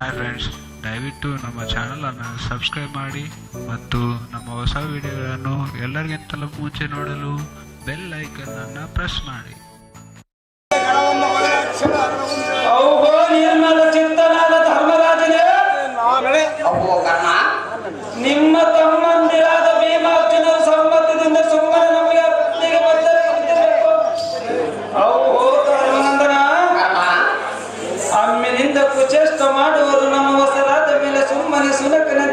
Hi friends ದಯವಿಟ್ಟು ನಮ್ಮ ಚಾನಲನ್ನು ಸಬ್ಸ್ಕ್ರೈಬ್ ಮಾಡಿ ಮತ್ತು ನಮ್ಮ ಹೊಸ ವಿಡಿಯೋಗಳನ್ನು ಎಲ್ಲರಿಗಿಂತಲೂ ಮುಂಚೆ ನೋಡಲು ಬೆಲ್ ಐಕನ್ನನ್ನು ಪ್ರೆಸ್ ಮಾಡಿ. Nacional, que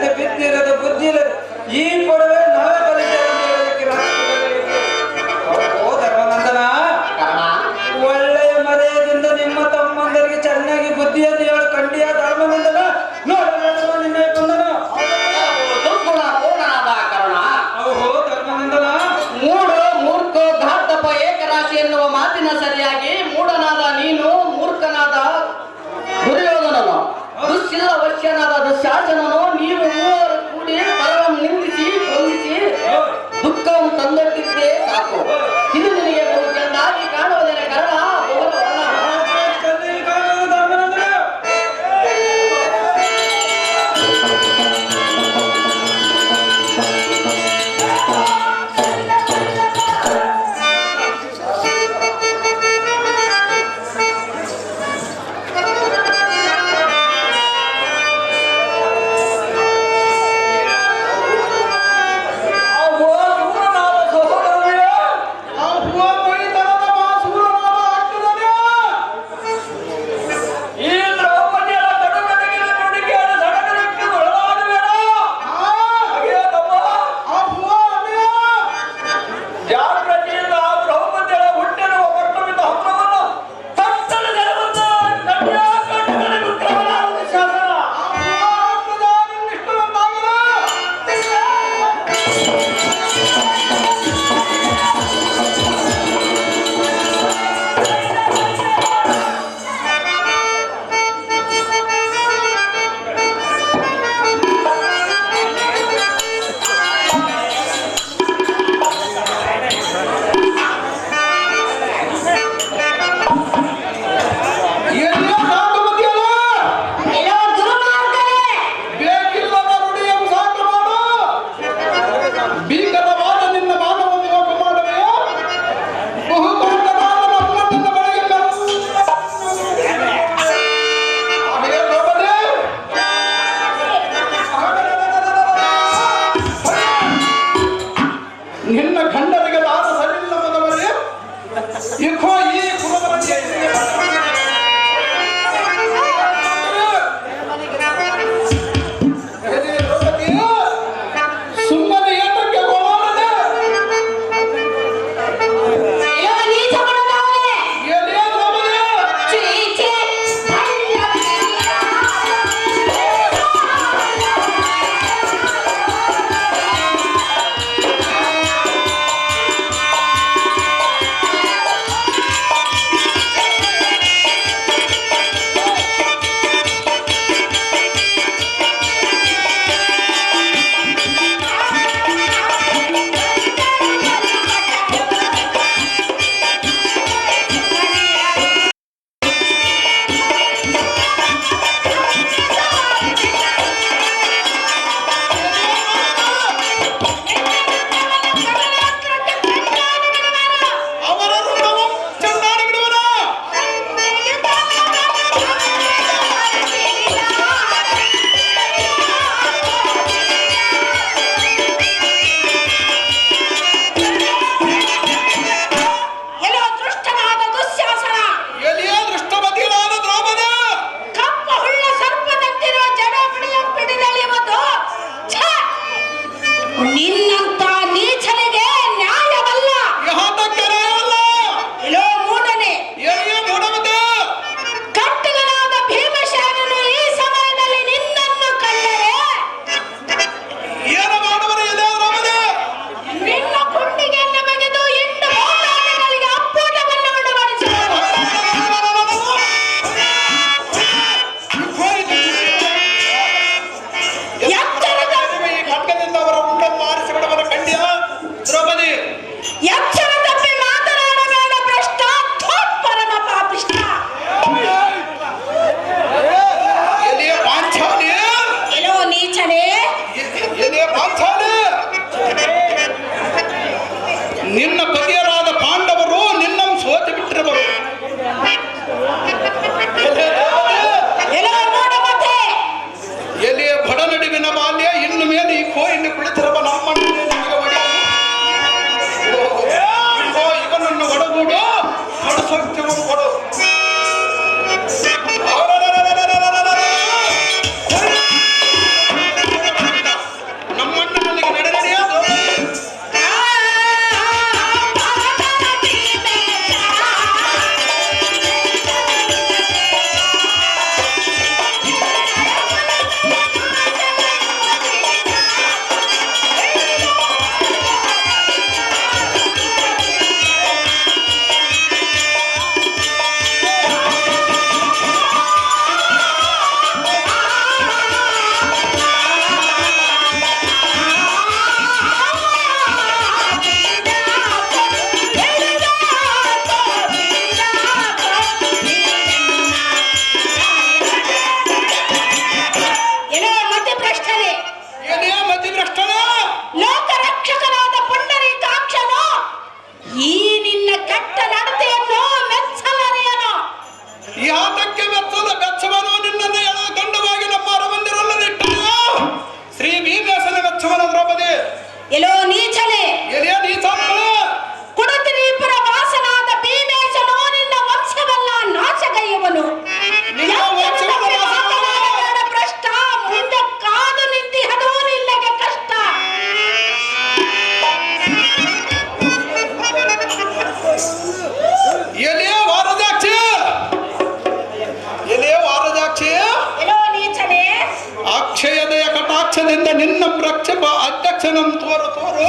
ಪಕ್ಷದಿಂದ ನಿನ್ನ ಪ್ರಕ್ಷೇಪ ಅಧ್ಯಕ್ಷನನ್ನು ತೋರು ತೋರು.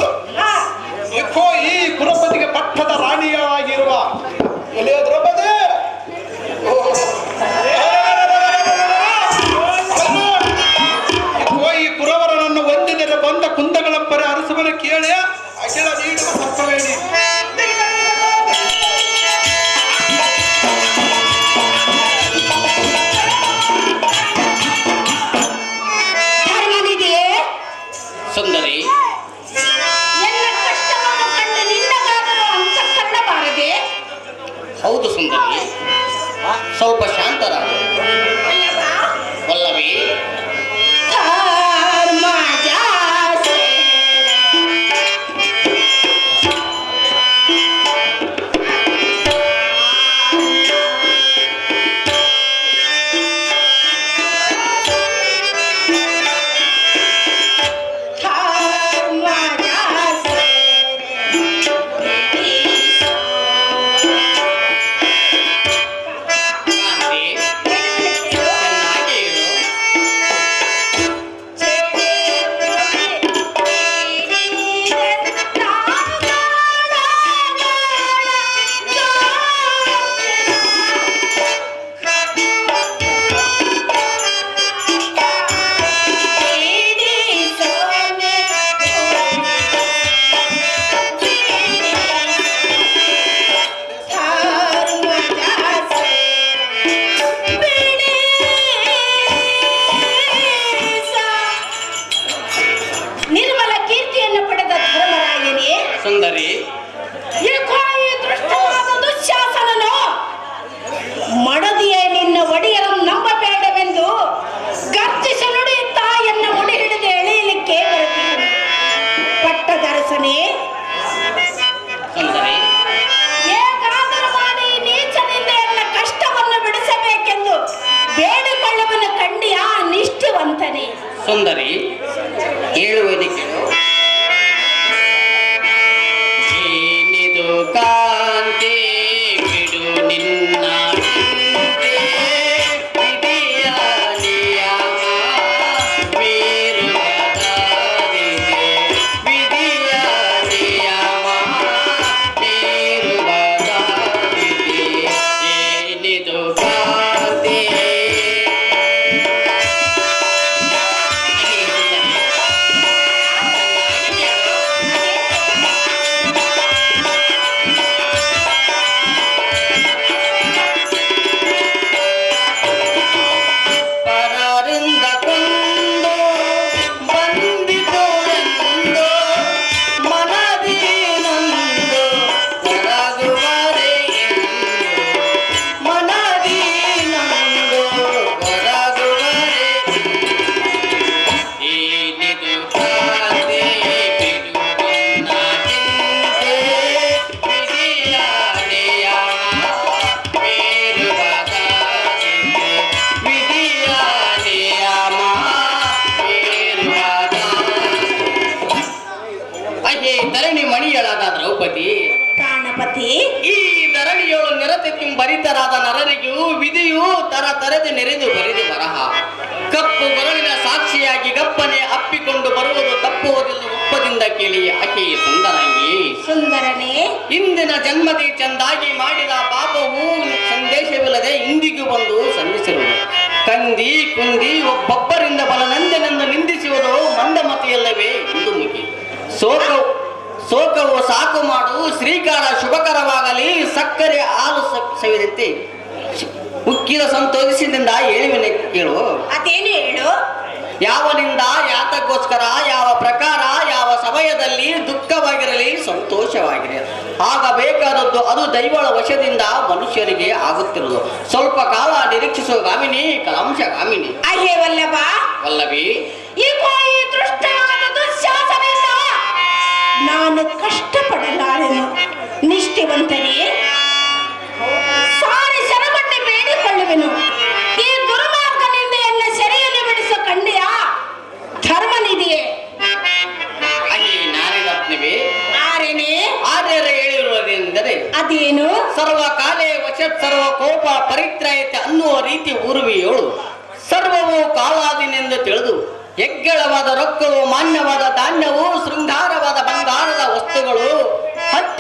ಈ ಕುಲಪತಿಗೆ ಪಟ್ಟದ ರಾಣಿಯಾಗಿರುವ ಮಡದಿಯೇ ನಿನ್ನ ಒಡೆಯರನ್ನು ನಂಬಬೇಡವೆಂದು ಗರ್ಜಿಸ ನುಡಿಯುತ್ತಾ ಎನ್ನ ಮುಡಿ ಹಿಡಿದು ಎಳೆಯಲಿಕ್ಕೆ ಪಟ್ಟದರಸನೇ ಸುಂದರಿ. গোবিন্দ ನಿರತಿಂಬರಿತರಾದ ನರರಿಗೂ ವಿಧಿಯು ತರ ತರದೆ ನೆರೆದು ಬರೆದು ಬರಹ. ಕಪ್ಪು ಬರಲಿನ ಸಾಕ್ಷಿಯಾಗಿ ಗಪ್ಪನೆ ಅಪ್ಪಿಕೊಂಡು ಬರುವುದು ತಪ್ಪುವುದಿಲ್ಲ ಒಪ್ಪದಿಂದ ಕೇಳಿ ಆಕೆ ಸುಂದರಂಗಿ. ಸುಂದರನೇ. ಇಂದಿನ ಜನ್ಮದಿ ಚಂದಾಗಿ ಮಾಡಿದ ಪಾಪವು ಸಂದೇಶವಿಲ್ಲದೆ ಇಂದಿಗೂ ಬಂದು ಸಂಧಿಸಿರುವುದು ಕಂದಿ ಕುಂದಿ ಒಬ್ಬೊಬ್ಬರಿಂದ ಬಲನಂದನೆಂದು ನಿಂದಿಸುವುದು ಮಂದಮತಿಯಲ್ಲವೇ ಸಾಕು ಮಾಡು ಶ್ರೀಕಾರ ಶುಭಕರವಾಗಲಿ ಸಕ್ಕರೆ ಹಾಲು ಸವಿದಂತೆ ಉಕ್ಕಿದ ಸಂತೋಷದಿಂದ ಹೇಳುವಿನ ಕೇಳು. ಅದೇನು ಹೇಳು? ಯಾವನಿಂದ ಯಾತಕ್ಕೋಸ್ಕರ ಯಾವ ಪ್ರಕಾರ ಯಾವ ಸಮಯದಲ್ಲಿ ದುಃಖವಾಗಿರಲಿ ಸಂತೋಷವಾಗಿರಲಿ ಆಗ ಬೇಕಾದದ್ದು ಅದು ದೈವಳ ವಶದಿಂದ ಮನುಷ್ಯರಿಗೆ ಆಗುತ್ತಿರುವುದು. ಸ್ವಲ್ಪ ಕಾಲ ನಿರೀಕ್ಷಿಸುವ ಗಾಮಿನಿ ಕಲಾಂಶ ಗಾಮಿನಿ. ಅಯ್ಯೇ ವಲ್ಲಭ! ವಲ್ಲಭಿ! ನಾನು ಕಷ್ಟಪಡಲಾರೆನು ನಿಷ್ಠಿವಂತನೇ ಸಾರಿ ಶರಮಟ್ಟೆ ಬೇಡಿಕೊಳ್ಳುವೆನು. ಈ ದುರ್ಮಾರ್ಗನಿಂದ ಎಲ್ಲ ಸೆರೆಯನ್ನು ಬಿಡಿಸೋ ಕಂಡಿಯ ಧರ್ಮನಿದೆಯೇ ಅಹಿ ನಾರಿರತ್ನವೇ ಆರೇನೆ ಆರ್ಯರ ಹೇಳಿರುವುದೆಂದರೆ ಅದೇನು? ಸರ್ವ ಕಾಲೇ ವಶ ಸರ್ವ ಕೋಪ ಪರಿತ್ರಯತೆ ಅನ್ನುವ ರೀತಿ ಉರುವಿಯೋಳು ಸರ್ವವು ಕಾಲಾದಿನೆಂದು ತಿಳಿದು ಹೆಗ್ಗಳವಾದ ರೊಕ್ಕವು ಮಾನ್ಯವಾದ ಧಾನ್ಯವು ಶೃಂಗಾರವಾದ ಬಂಗಾರದ ವಸ್ತುಗಳು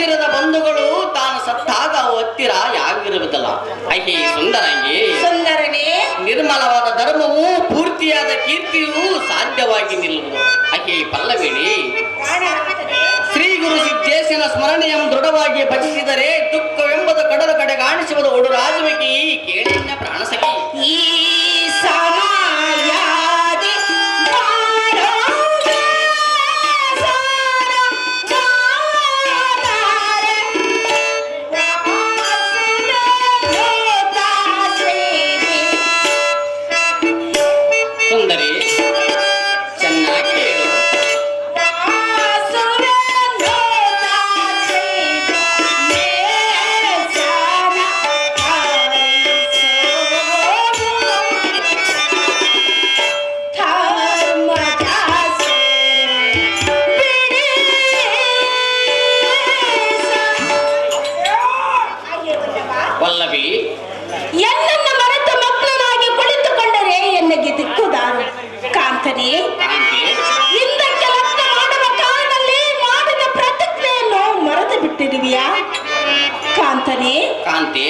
ಹತ್ತಿರದ ಬಂಧುಗಳು ತಾನು ಸತ್ತಾಗ ಅವು ಹತ್ತಿರ ಯಾವಿರುವುದಿಲ್ಲ ಅಹಿ ಸುಂದರಂಗಿ. ಸುಂದರನೇ. ನಿರ್ಮಲವಾದ ಧರ್ಮವು ಪೂರ್ತಿಯಾದ ಕೀರ್ತಿಯು ಸಾಧ್ಯವಾಗಿ ನಿಲ್ಲುವುದು. ಅಹಿ ಪಲ್ಲವಿಣಿ. ಶ್ರೀ ಗುರು ಸಿದ್ದೇಶನ ಸ್ಮರಣೆಯನ್ನು ದೃಢವಾಗಿ ಭಜಿಸಿದರೆ ದುಃಖವೆಂಬುದು ಕಡಲ ಕಡೆ ಕಾಣಿಸುವುದು ಒಡು ರಾಜವಿಕಿ ಕೇಳಿನ ಪ್ರಾಣಸಖಿ ವಲ್ಲಭಿ. ಎನ್ನನ್ನು ಮರೆತು ಮಕ್ಕಳನಾಗಿ ಕುಳಿತುಕೊಂಡರೆ ಎನ್ನಗೆ ದಿಕ್ಕುದಾರು. ಕಾಂತನೇ ಕಾಂತಿ. ಹಿಂದಕ್ಕೆ ಲಗ್ನ ಮಾಡುವ ಕಾಲದಲ್ಲಿ ಮಾಡಿದ ಪ್ರತಿಜ್ಞೆಯನ್ನು ಮರೆತು ಬಿಟ್ಟಿರುವಿಯಾ ಕಾಂತನೇ ಕಾಂತಿ.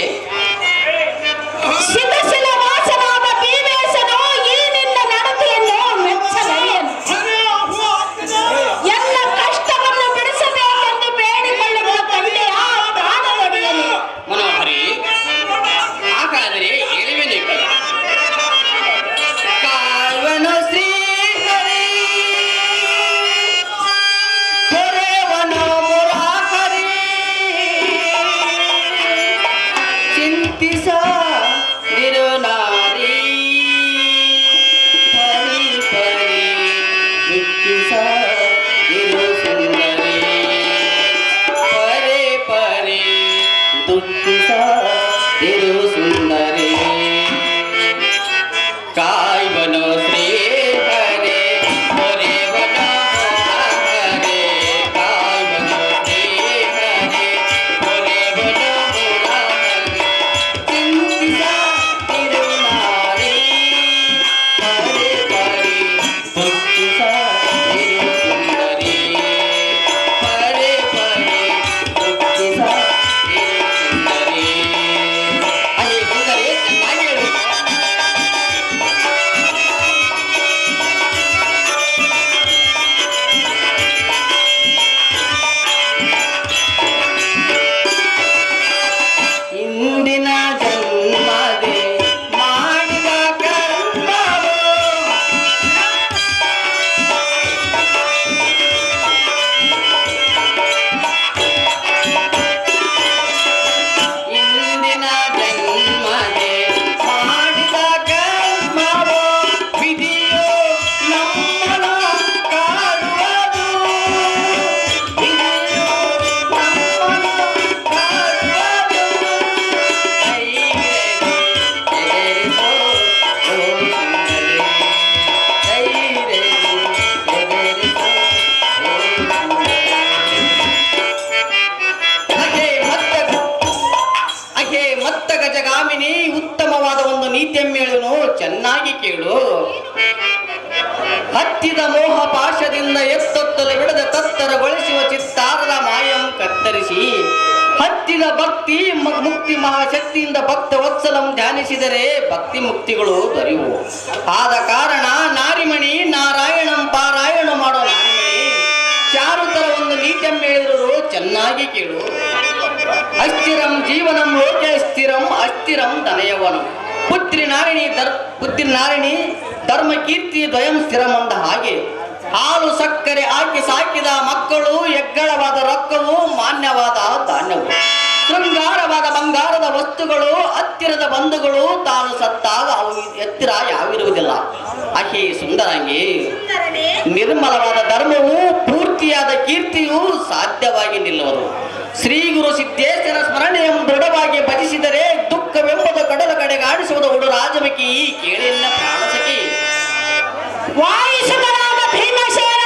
ಮೋಹ ಪಾಶದಿಂದ ಎತ್ತೊತ್ತಲು ಬಿಡದ ತತ್ತರಗೊಳಿಸುವ ಚಿತ್ತಾರದ ಮಾಯಂ ಕತ್ತರಿಸಿ, ಹತ್ತಿದ ಭಕ್ತಿ ಮುಕ್ತಿ ಮಹಾಶಕ್ತಿಯಿಂದ ಭಕ್ತ ವತ್ಸಲಂ ಧ್ಯಾನಿಸಿದರೆ ಭಕ್ತಿ ಮುಕ್ತಿಗಳು ದೊರೆಯುವು. ಆದ ಕಾರಣ ನಾರಿಮಣಿ, ನಾರಾಯಣಂ ಪಾರಾಯಣ ಮಾಡೋ ನಾರಿಮಣಿ, ಚಾರುತರ ಒಂದು ನೀತಿಯಂ ಹೇಳಿದರು ಚೆನ್ನಾಗಿ ಕೇಳು. ಅಸ್ಥಿರಂ ಜೀವನಂ ಲೋಕೆ ಸ್ಥಿರಂ ಅಸ್ಥಿರಂ ದನಯವನು. ಪುತ್ರಿ ನಾರಿಣಿ ದರ್ ಪುತ್ರಿ ನಾರಿಣಿ ಧರ್ಮ ಕೀರ್ತಿ ದ್ವಯಂ ಸ್ಥಿರಮಂದ ಹಾಗೆ ಹಾಲು ಸಕ್ಕರೆ ಹಾಕಿ ಸಾಕಿದ ಮಕ್ಕಳು ಎಗ್ಗಳವಾದ ರೊಕ್ಕವು ಮಾನ್ಯವಾದ ಧಾನ್ಯವು. ಶೃಂಗಾರವಾದ ಬಂಗಾರದ ವಸ್ತುಗಳು ಹತ್ತಿರದ ಬಂಧುಗಳು ತಾನು ಸತ್ತಾಗ ಅವು ಎತ್ತಿರ ಯಾವಿರುವುದಿಲ್ಲ. ಅಹಿ ಸುಂದರಂಗಿ ನಿರ್ಮಲವಾದ ಧರ್ಮವು ಪೂರ್ತಿಯಾದ ಕೀರ್ತಿಯು ಸಾಧ್ಯವಾಗಿ ನಿಲ್ಲುವುದು. ಶ್ರೀ ಗುರು ಸಿದ್ದೇಶ್ವರ ಸ್ಮರಣೆಯನ್ನು ದೃಢವಾಗಿ ಭಜಿಸಿದರೆ ದುಃಖವೆಂಬುದು ಕಡಲ ಕಡೆಗಾಡಿಸುವುದು ಕೇಳಿಲ್ಲ ರಾಜಮಕಿ ವಾಯಿಸುತ್ತಲಾದ ಭೀಮಸೇನ